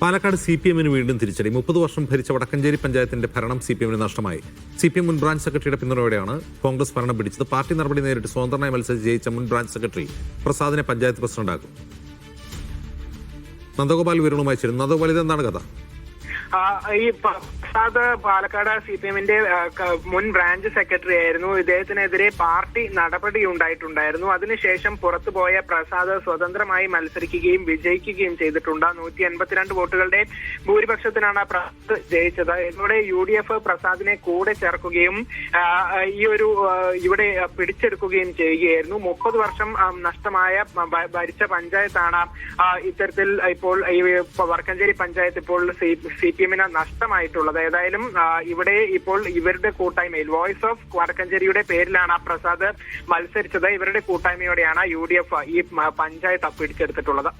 Palakkad C P എമ്മിന് വീണ്ടും തിരിച്ചടി. മുപ്പത് വർഷം ഭരിച്ച വടക്കഞ്ചേരി പഞ്ചായത്തിന്റെ ഭരണം സി പി എമ്മിന് നഷ്ടമായി. സി പി എം മുൻ ബ്രാഞ്ച് സെക്രട്ടറിയുടെ പിന്തുണയോടെയാണ് കോൺഗ്രസ് ഭരണം പിടിച്ചത്. പാർട്ടി നടപടി നേരിട്ട് സ്വതന്ത്രമായി മത്സരിച്ച് ജയിച്ച മുൻ ബ്രാഞ്ച് സെക്രട്ടറി പ്രസാദിനെ പഞ്ചായത്ത് പ്രസിഡന്റാക്കും. നന്ദഗോപാൽ വിവരണവുമായി ചേരുന്നു. നന്ദഗോപാൽ ഇതെന്താണ് കഥ? ഈ പ്രസാദ് പാലക്കാട് സി പി എമ്മിന്റെ മുൻ ബ്രാഞ്ച് സെക്രട്ടറി ആയിരുന്നു. ഇദ്ദേഹത്തിനെതിരെ പാർട്ടി നടപടി ഉണ്ടായിട്ടുണ്ടായിരുന്നു. അതിനുശേഷം പുറത്തുപോയ പ്രസാദ് സ്വതന്ത്രമായി മത്സരിക്കുകയും വിജയിക്കുകയും ചെയ്തിട്ടുണ്ട്. നൂറ്റി എൺപത്തിരണ്ട് വോട്ടുകളുടെ ഭൂരിപക്ഷത്തിനാണ് പ്രസാദ് ജയിച്ചത്. ഇതോടെ യു ഡി എഫ് പ്രസാദിനെ കൂടെ ചേർക്കുകയും ഈ ഒരു ഇവിടെ പിടിച്ചെടുക്കുകയും ചെയ്യുകയായിരുന്നു. മുപ്പത് വർഷം നഷ്ടമായ ഭരിച്ച പഞ്ചായത്താണ് ഇത്തരത്തിൽ ഇപ്പോൾ ഈ വർക്കഞ്ചേരി പഞ്ചായത്ത് ഇപ്പോൾ സി എമ്മിന് നഷ്ടമായിട്ടുള്ളത്. ഏതായാലും ഇവിടെ ഇപ്പോൾ ഇവരുടെ കൂട്ടായ്മയിൽ വോയിസ് ഓഫ് വടക്കഞ്ചേരിയുടെ പേരിലാണ് ആ പ്രസാദ് മത്സരിച്ചത്. ഇവരുടെ കൂട്ടായ്മയോടെയാണ് യു ഈ പഞ്ചായത്ത് പിടിച്ചെടുത്തിട്ടുള്ളത്.